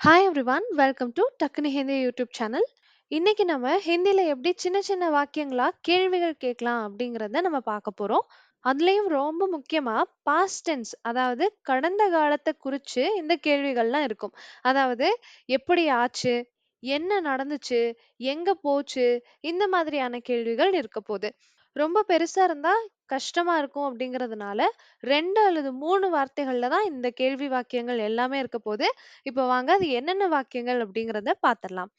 Hi everyone welcome to டக்குனு Hindi YouTube channel இன்னைக்கு நம்ம ஹிந்தியில் எப்படி சின்ன சின்ன வாக்கியங்களா கேள்விகள் கேட்கலாம் அப்படிங்கிறத நம்ம பார்க்க போறோம். அதுலேயும் ரொம்ப முக்கியமாக பாஸ்ட் டென்ஸ் அதாவது கடந்த காலத்தை குறித்து இந்த கேள்விகள்லாம் இருக்கும். அதாவது எப்படி ஆச்சு என்ன நடந்துச்சு எங்கே போச்சு இந்த மாதிரியான கேள்விகள் இருக்க போகுது. ரொம்ப பெருசா இருந்தா கஷ்டமா இருக்கும் அப்படிங்கிறதுனால ரெண்டு அல்லது மூணு வார்த்தைகள்ல தான் இந்த கேள்வி வாக்கியங்கள் எல்லாமே இருக்க போது இப்போ வாங்க அது என்னென்ன வாக்கியங்கள் அப்படிங்கிறத பார்த்துடலாம்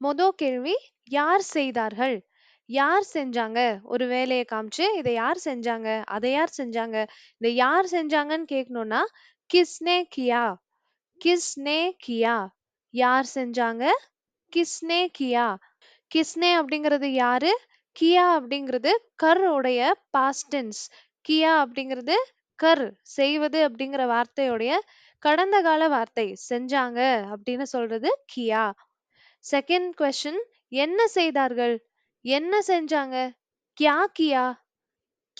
மொத கேள்வி யார் செய்தார்கள்? யார் செஞ்சாங்க? ஒரு வேலையை காமிச்சு இதை யார் செஞ்சாங்க? அதை யார் செஞ்சாங்க? இதை யார் செஞ்சாங்கன்னு கேட்கணும்னா கிஸ்னே கியா கிஸ்னே கியா? யார் செஞ்சாங்க? கிஸ்னே கியா? கிஸ்னே அப்படிங்கிறது யாரு? கியா அப்படிங்கிறது கர் உடைய பாஸ்டன்ஸ் கியா அப்படிங்கிறது கர் செய்வது அப்படிங்கிற வார்த்தையுடைய கடந்த கால வார்த்தை. செஞ்சாங்க அப்படின்னு சொல்றது கியா. செகண்ட் கொஸ்டின் என்ன செய்தார்கள்? என்ன செஞ்சாங்க? கியா கியா?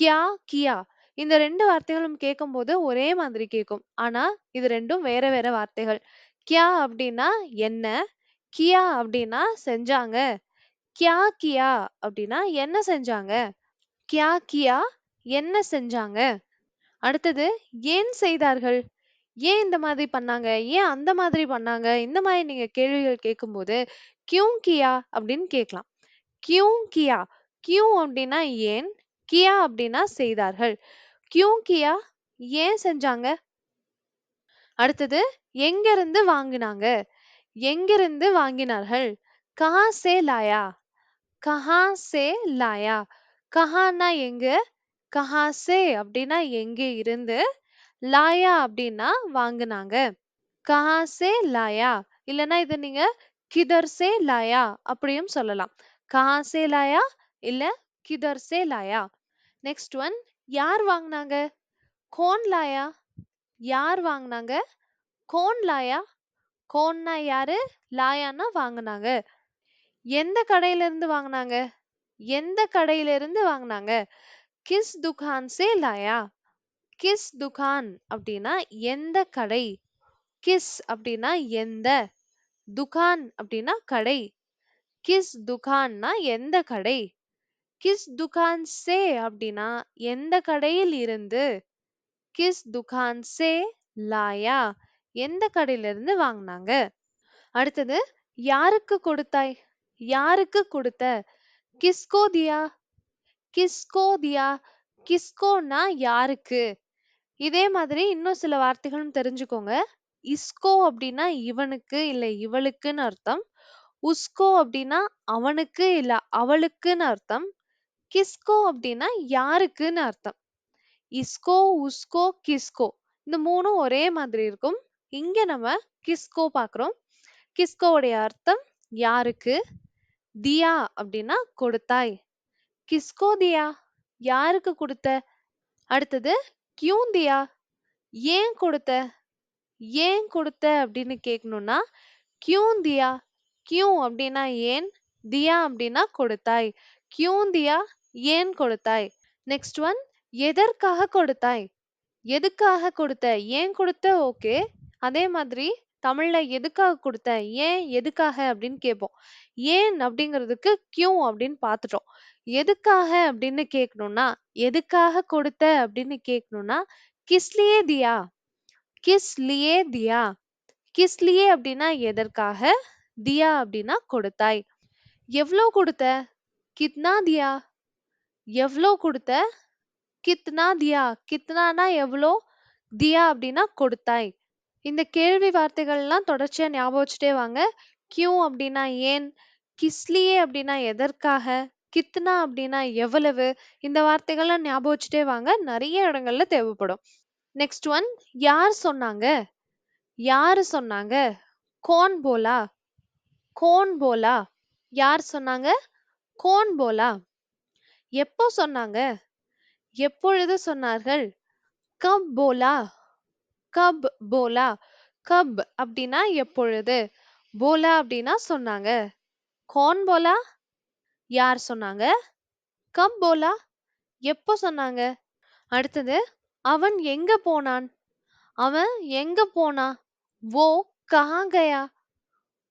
கியா கியா. இந்த ரெண்டு வார்த்தைகளும் கேட்கும்போது ஒரே மாதிரி கேட்கும். ஆனா இது ரெண்டும் வேற வேற வார்த்தைகள். கியா அப்படின்னா என்ன? கியா அப்படின்னா செஞ்சாங்க. கியா கியா அப்படின்னா என்ன செஞ்சாங்க? கியா கியா என்ன செஞ்சாங்க? அடுத்தது ஏன் செய்தார்கள்? ஏன் இந்த மாதிரி பண்ணாங்க? ஏன் அந்த மாதிரி பண்ணாங்க? இந்த மாதிரி நீங்க கேள்விகள் கேட்கும்போது கியூ கியா அப்படின்னு கேட்கலாம். கியூ கியா கியூ அப்படின்னா ஏன்? கியா அப்படின்னா செய்தார்கள். கியூ கியா ஏன் செஞ்சாங்க? அடுத்தது எங்கிருந்து வாங்கினாங்க? எங்கிருந்து வாங்கினார்கள்? கஹா சே லாயா? கஹா சே லாயா? கஹானா எங்க? கஹா சே அப்படின்னா எங்கே இருந்து? லாயா அப்படின்னா வாங்குனாங்க. கஹா சே லாயா? இல்லைன்னா இது நீங்க கிதர் சே லாயா அப்படியும் சொல்லலாம். கஹா சே லாயா இல்ல கிதர் சே லாயா? நெக்ஸ்ட் ஒன் யார் வாங்கினாங்க? கோன் லாயா? யார் வாங்கினாங்க? கோன் லாயா? கோன்னா யாரு? லாயான்னா வாங்கினாங்க. எந்த கடையில இருந்து எந்த கடையில இருந்து கிஸ் துகான் சே லாயா? கிஸ் துகான் அப்படின்னா எந்த கடை? கிஸ் அப்படின்னா எந்த? துகான் அப்படின்னா கடை. கிஸ் துகான்னா எந்த கடை? கிஸ் துகான் சே அப்படின்னா எந்த கடையில் இருந்து? கிஸ் துகான் சே லாயா? எந்த கடையில இருந்து வாங்குனாங்க? அடுத்தது யாருக்கு கொடுத்தாய்? யாருக்கு கொடுத்த? கிஸ்கோ தியா கிஸ்கோ தியா கிஸ்கோனா யாருக்கு? இதே மாதிரி இன்னும் சில வார்த்தைகளும் தெரிஞ்சுக்கோங்க. இஸ்கோ அப்படின்னா இவனுக்கு இல்ல இவளுக்குன்னு அர்த்தம். உஸ்கோ அப்படின்னா அவனுக்கு இல்ல அவளுக்குன்னு அர்த்தம். கிஸ்கோ அப்படின்னா யாருக்குன்னு அர்த்தம். இஸ்கோ உஸ்கோ கிஸ்கோ. இந்த மூணும் ஒரே மாதிரி இருக்கும். இங்க நம்ம கிஸ்கோ பாக்குறோம் கிஸ்கோவுடைய அர்த்தம் யாருக்கு? தியா அப்படின்னா கொடுத்தாய். கிஸ்கோ தியா யாருக்கு கொடுத்த? அடுத்தது கியூன் தியா ஏன் கொடுத்த? ஏன் கொடுத்த அப்படின்னு கேட்கணும்னா கியூன் தியா கியூ அப்படின்னா ஏன்? தியா அப்படின்னா கொடுத்தாய். கியூந்தியா ஏன் கொடுத்தாய்? நெக்ஸ்ட் ஒன் எதற்காக கொடுத்தாய்? எதுக்காக கொடுத்த? ஏன் கொடுத்த? ஓகே அதே மாதிரி தமிழ்ல எதுக்காக கொடுத்த? ஏன் எதுக்காக அப்படின்னு கேட்போம். ஏன் அப்படிங்கிறதுக்கு கியூ அப்படின்னு பார்த்துட்டோம். எதுக்காக அப்படின்னு கேட்கணும்னா எதுக்காக கொடுத்த அப்படின்னு கேட்கணும்னா கிஸ்லியே தியா. கிஸ்லியே தியா. கிஸ்லியே அப்படின்னா எதற்காக? தியா அப்படின்னா கொடுத்தாய். எவ்வளோ கொடுத்த? கித்னா தியா. எவ்வளோ கொடுத்த? கித்னா தியா. கித்னானா எவ்வளோ தியா அப்படின்னா கொடுத்தாய். இந்த கேள்வி வார்த்தைகள்லாம் தொடர்ச்சியா ஞாபகம் வச்சுட்டே வாங்க. கியூ அப்படின்னா ஏன்? கிஸ்லியே அப்படின்னா எதற்காக? கித்னா அப்படின்னா எவ்வளவு? இந்த வார்த்தைகள்லாம் ஞாபகம் வச்சுட்டே வாங்க. நிறைய இடங்கள்ல தேவைப்படும். நெக்ஸ்ட் ஒன் யார் சொன்னாங்க? யாரு சொன்னாங்க? கோன் போலா. கோன் போலா. யார் சொன்னாங்க? கோன் போலா. எப்போ சொன்னாங்க? எப்பொழுது சொன்னார்கள்? கப் போலா கப் போலா கப் அப்படின்னா எப்பொழுது? போலா அப்படின்னா சொன்னாங்க. கோன் போலா? யார் சொன்னாங்க? கப் போலா? எப்போ சொன்னாங்க? அடுத்தது அவன் எங்க போனான்? அவன் எங்க போனா? ஓ கஹா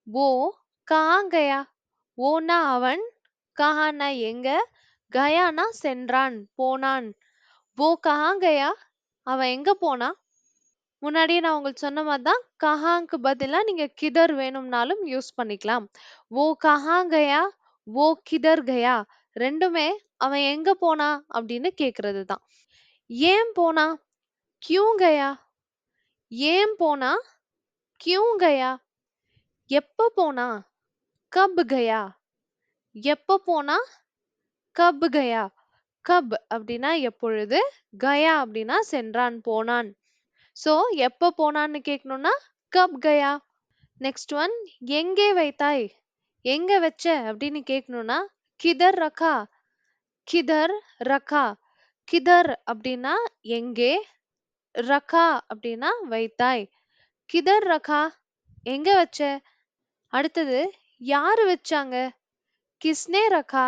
ஓ கஹா கயா ஓனா அவன் கஹானா எங்க? கயானா சென்றான் போனான். வோ கஹாங்கயா. அவன் எங்க போனா? முன்னாடியே நான் உங்களுக்கு சொன்ன மாதிரி தான் கஹாங்க்கு பதிலாக நீங்கள் கிதர் வேணும்னாலும் யூஸ் பண்ணிக்கலாம். ஓ கஹாங்கயா. ஓ கிதர் கயா. ரெண்டுமே அவன் எங்கே போனா? அப்படின்னு கேக்குறது தான் ஏன் போனா? கியூங்கயா ஏன் போனா? கியூங்கயா எப்போ போனா? கப் கயா. எப்போ போனா? கப் கயா. கப் அப்படின்னா எப்பொழுது? கயா அப்படின்னா சென்றான் போனான். சோ எப்ப போனான்னு கேட்கணும்னா கப் கயா. நெக்ஸ்ட் ஒன் எங்கே வைத்தாய்? எங்க வச்ச? அப்படின்னு கேட்கணும்னா கிதர் ரக்கா. கிதர் ரக்கா. கிதர் அப்படின்னா எங்கே? ரக்கா அப்படின்னா வைத்தாய். கிதர் ரக்கா எங்க வச்ச? அடுத்தது யாரு வச்சாங்க? கிஸ்னே ரக்கா.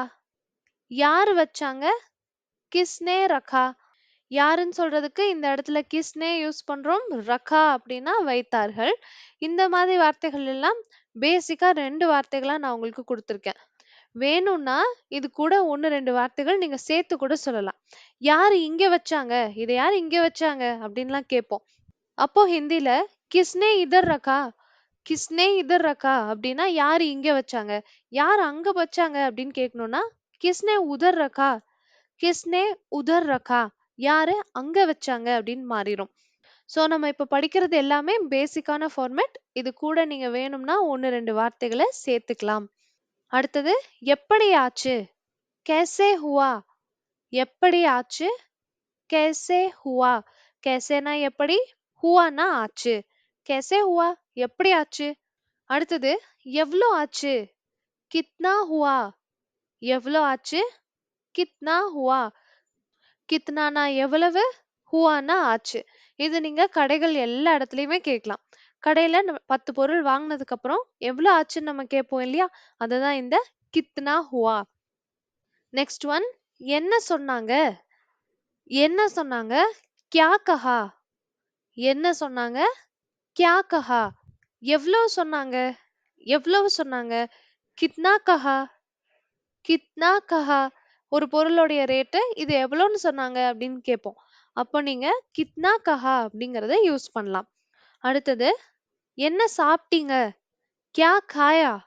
யாரு வச்சாங்க? கிஸ்னே ரகா யாருன்னு சொல்றதுக்கு இந்த இடத்துல கிஸ்னே யூஸ் பண்றோம் ரக்கா அப்படின்னா வைத்தார்கள். இந்த மாதிரி வார்த்தைகள் எல்லாம் பேசிக்கா ரெண்டு வார்த்தைகளா நான் உங்களுக்கு கொடுத்துருக்கேன். வேணும்னா இது கூட ஒன்னு ரெண்டு வார்த்தைகள் நீங்க சேர்த்து கூட சொல்லலாம். யாரு இங்க வச்சாங்க? இதை யாரு இங்க வச்சாங்க? அப்படின்லாம் கேட்போம். அப்போ ஹிந்தில கிஸ்னே இதர் ரக்கா கிஸ்னே இதர் ரக்கா அப்படின்னா யாரு இங்க வச்சாங்க? யார் அங்க வச்சாங்க அப்படின்னு கேட்கணும்னா கிஸ்னே உதர் ரக்கா கிஸ்னே உதர் ரக்கா யாரு அங்க வச்சாங்க அப்படின்னு மாறிடும் சோ நம்ம இப்ப படிக்கிறது எல்லாமே பேசிக்கான ஃபார்மேட் இது கூட நீங்க வேணும்னா ஒன்னு ரெண்டு வார்த்தைகளை சேர்த்துக்கலாம். அடுத்தது எப்படி ஆச்சு? கேசே ஹுவா எப்படி ஆச்சு? கேசே ஹுவா கேசேனா எப்படி? ஹுவானா ஆச்சு. கேசே ஹுவா எப்படி ஆச்சு? அடுத்தது எவ்வளோ ஆச்சு? கித்னா ஹுவா எவ்வளோ ஆச்சு? கித்னா ஹுவா. கித்னானா எவ்வளவு? ஹுவானா ஆச்சு. இது நீங்க கடைகள் எல்லா இடத்துலயுமே கேட்கலாம். கடையில நம்ம பத்து பொருள் வாங்கினதுக்கு அப்புறம் எவ்வளவு ஆச்சுன்னு நம்ம கேட்போம் இல்லையா? அதுதான் இந்த கித்னா ஹுவா. நெக்ஸ்ட் ஒன் என்ன சொன்னாங்க? என்ன சொன்னாங்க? கியா கஹா. என்ன சொன்னாங்க? கியா கஹா. எவ்வளவு சொன்னாங்க? எவ்வளவு சொன்னாங்க? கித்னா கஹா. கித்னா கஹா ஒரு பொருளுடைய ரேட்டு இது எவ்வளோன்னு சொன்னாங்க அப்படின்னு கேட்போம். அப்போ நீங்க கித்னா கஹா அப்படிங்கிறத யூஸ் பண்ணலாம். அடுத்தது என்ன சாப்பிட்டீங்க? கியா காயா?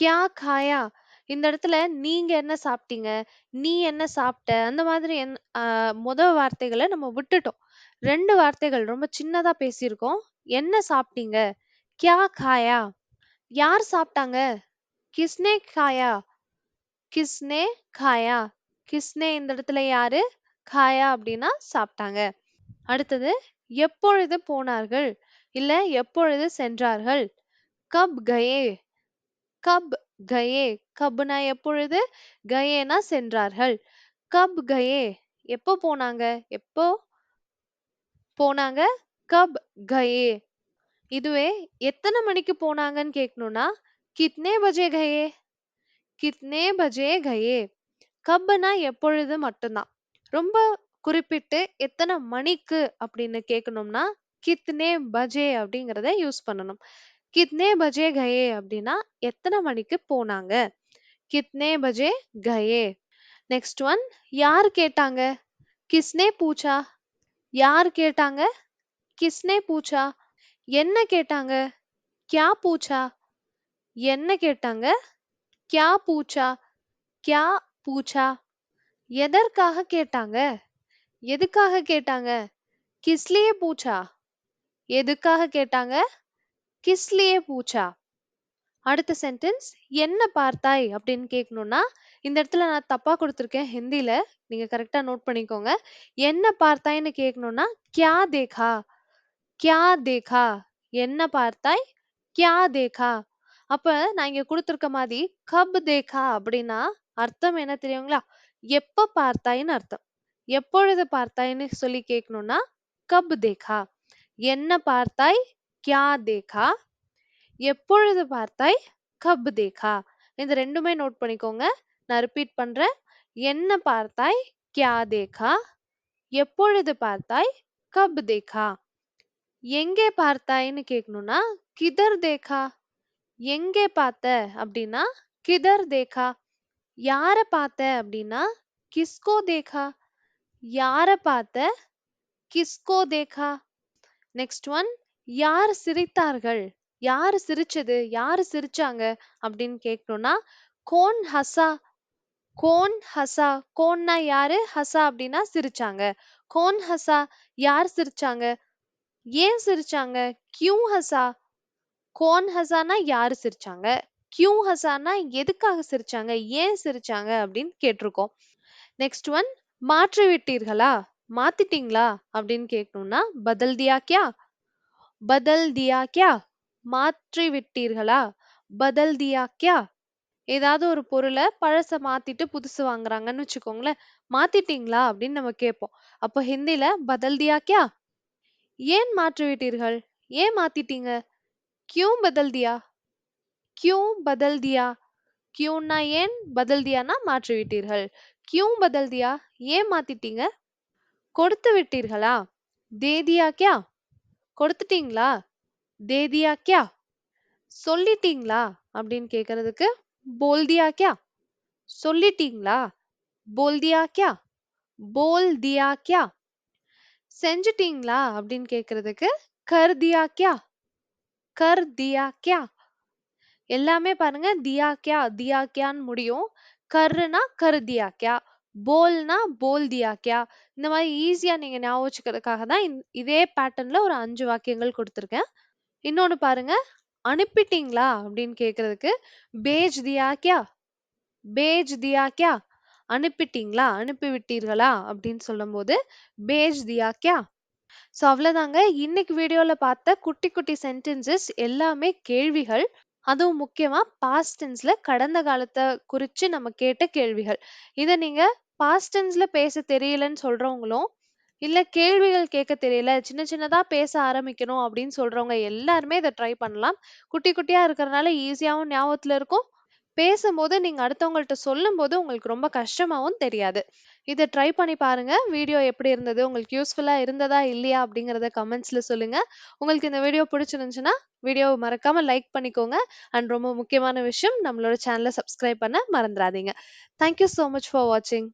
கியா காயா? இந்த இடத்துல நீங்க என்ன சாப்பிட்டீங்க? நீ என்ன சாப்பிட்ட? அந்த மாதிரி என் ஆஹ் முத வார்த்தைகளை நம்ம விட்டுட்டோம். ரெண்டு வார்த்தைகள் ரொம்ப சின்னதா பேசியிருக்கோம். என்ன சாப்பிட்டீங்க? கியா காயா? யார் சாப்பிட்டாங்க? கிஸ்னே காயா? கிஸ்னே காயா? கிஸ்னே இந்த இடத்துல யாரு? காயா அப்படின்னா சாப்பிட்டாங்க. அடுத்தது எப்பொழுது போனார்கள்? இல்ல எப்பொழுது சென்றார்கள்? கப் கயே? கப் கயே? கப்னா எப்பொழுது? கயேனா சென்றார்கள். கப் கயே? எப்போ போனாங்க? எப்போ போனாங்க? கப் கயே? இதுவே எத்தனை மணிக்கு போனாங்கன்னு கேட்கணும்னா கித்னே பஜே கயே? கித்னே பஜே கயே. கப்னா எப்பொழுது மட்டும்தான். ரொம்ப குறிப்பிட்டு எத்தனை மணிக்கு அப்படின்னு கேட்கணும்னா கித்னே பஜே அப்படிங்கிறத யூஸ் பண்ணணும். கித்னே பஜே கயே அப்படின்னா எத்தனை மணிக்கு போனாங்க? கித்னே பஜே கயே. நெக்ஸ்ட் ஒன் யார் கேட்டாங்க? கிஸ்னே பூச்சா? யார் கேட்டாங்க? கிஸ்னே பூச்சா? என்ன கேட்டாங்க? கியா பூச்சா? என்ன கேட்டாங்க? கியா பூச்சா? கியா பூச்சா? எதற்காக கேட்டாங்க? எதுக்காக கேட்டாங்க? கிஸ்லியே பூச்சா? எதுக்காக கேட்டாங்க? கிஸ்லியே பூச்சா? அடுத்த சென்டென்ஸ் என்ன பார்த்தாய்? அப்படின்னு கேட்கணும்னா இந்த இடத்துல நான் தப்பா கொடுத்துருக்கேன் ஹிந்தியில். நீங்க கரெக்டா நோட் பண்ணிக்கோங்க. என்ன பார்த்தாய்ன்னு கேட்கணும்னா கியா தேகா? கியா தேகா? என்ன பார்த்தாய்? கியா தேகா? அப்ப நான் இங்க கொடுத்துருக்க மாதிரி கப் தேகா அப்படின்னா அர்த்தம் என்ன தெரியுங்களா? எப்ப பார்த்தாயின்னு அர்த்தம். எப்பொழுது பார்த்தாயின்னு சொல்லி கேட்கணும்னா கப் தேகா என்ன பார்த்தாய்? கியா தேகா எப்பொழுது பார்த்தாய்? கப் தேகா இந்த ரெண்டுமே நோட் பண்ணிக்கோங்க. நான் ரிப்பீட் பண்றேன். என்ன பார்த்தாய்? கியா தேகா எப்பொழுது பார்த்தாய்? கப் தேகா எங்கே பார்த்தாயின்னு கேட்கணும்னா கிதர் தேகா எங்கே பார்த்த அப்படின்னா கிதர் தேகா. யார பார்த்த அப்படின்னா கிஸ்கோ தேகா. யார பார்த்த? கிஸ்கோ தேகா. நெக்ஸ்ட் ஒன் யார் சிரித்தார்கள்? யார் சிரிச்சது? யார் சிரிச்சாங்க அப்படின்னு கேட்கணும்னா கோன் ஹசா. கோன் ஹசா. கோன்னா யாரு? ஹசா அப்படின்னா சிரிச்சாங்க. கோன் ஹசா யார் சிரிச்சாங்க? ஏன் சிரிச்சாங்க? கியூ ஹசா. கோன் ஹசானா யாரு சிரிச்சாங்க? கியூ ஹசானா எதுக்காக சிரிச்சாங்க? ஏன் சிரிச்சாங்க? அப்படின்னு கேட்டிருக்கோம். நெக்ஸ்ட் ஒன் மாற்றி விட்டீர்களா? மாத்திட்டீங்களா? அப்படின்னு கேட்கணும்னா பதல் தியா கியா? பதல் தியா கியா? மாற்றி விட்டீர்களா? பதல் தியா கியா? ஏதாவது ஒரு பொருளை பழசை மாத்திட்டு புதுசு வாங்குறாங்கன்னு வச்சுக்கோங்களேன். மாத்திட்டீங்களா? அப்படின்னு நம்ம கேட்போம். அப்போ ஹிந்தில பதல் தியா கியா? ஏன் மாற்றி விட்டீர்கள்? ஏன் மாத்திட்டீங்க? கியூ பதல் தியா கியூ பதல் தியா கியூன்னா ஏன் பதல் தியானா மாற்றி விட்டீர்கள். கியூ பதல் தியா ஏன் மாத்திட்டீங்க? கொடுத்து விட்டீர்களா? தேதியா கியா? கொடுத்துட்டீங்களா? தேதியா கியா? சொல்லிட்டீங்களா? அப்படின்னு கேக்குறதுக்கு போல்தியா கியா? சொல்லிட்டீங்களா? போல்தியா கியா? போல் தியா கியா? செஞ்சுட்டீங்களா? அப்படின்னு கேக்குறதுக்கு கர் தியா கியா? கர் தியா கியா. எல்லாமே பாருங்க தியா கியா தியா கியான்னு முடியும். கர்னா கர் தியா கியா. போல்னா போல் தியா கியா. இந்த மாதிரி ஈஸியா நீங்க ஞாபகம் வச்சுக்கிறதுக்காக தான் இந் இதே பேட்டர்ன்ல ஒரு அஞ்சு வாக்கியங்கள் கொடுத்துருக்கேன். இன்னொன்னு பாருங்க அனுப்பிட்டீங்களா அப்படின்னு கேட்கறதுக்கு பேஜ் தியா கியா. பேஜ் தியா கியா. அனுப்பிட்டீங்களா? அனுப்பி விட்டீர்களா அப்படின்னு சொல்லும்போது பேஜ் தியா கியா. ஸோ அவ்வளோதாங்க இன்னைக்கு வீடியோல பார்த்த குட்டி குட்டி சென்டென்சஸ் எல்லாமே கேள்விகள். அதுவும் முக்கியமா பாஸ்ட் டென்ஸ்ல கடந்த காலத்தை குறிச்சு நம்ம கேட்ட கேள்விகள். இதை நீங்க பாஸ்ட் டென்ஸ்ல பேச தெரியலன்னு சொல்றவங்களும் இல்ல கேள்விகள் கேட்க தெரியல சின்ன சின்னதா பேச ஆரம்பிக்கணும் அப்படின்னு சொல்றவங்க எல்லாருமே இதை ட்ரை பண்ணலாம். குட்டி குட்டியா இருக்கிறதுனால ஈஸியாவும் ஞாபகத்துல இருக்கும். பேசும்போது நீங்க அடுத்தவங்கள்ட்ட சொல்லும்போது உங்களுக்கு ரொம்ப கஷ்டமாவும் தெரியாது. இதை ட்ரை பண்ணி பாருங்க. வீடியோ எப்படி இருந்தது? உங்களுக்கு யூஸ்ஃபுல்லா இருந்ததா? இல்லையா? அப்படிங்கிறத கமெண்ட்ஸ்ல சொல்லுங்க. உங்களுக்கு இந்த வீடியோ பிடிச்சிருந்துச்சுன்னா வீடியோவை மறக்காம லைக் பண்ணிக்கோங்க. அண்ட் ரொம்ப முக்கியமான விஷயம் நம்மளோட சேனலை சப்ஸ்கிரைப் பண்ண மறந்துடாதீங்க. தேங்க்யூ ஸோ மச் ஃபார் வாட்சிங்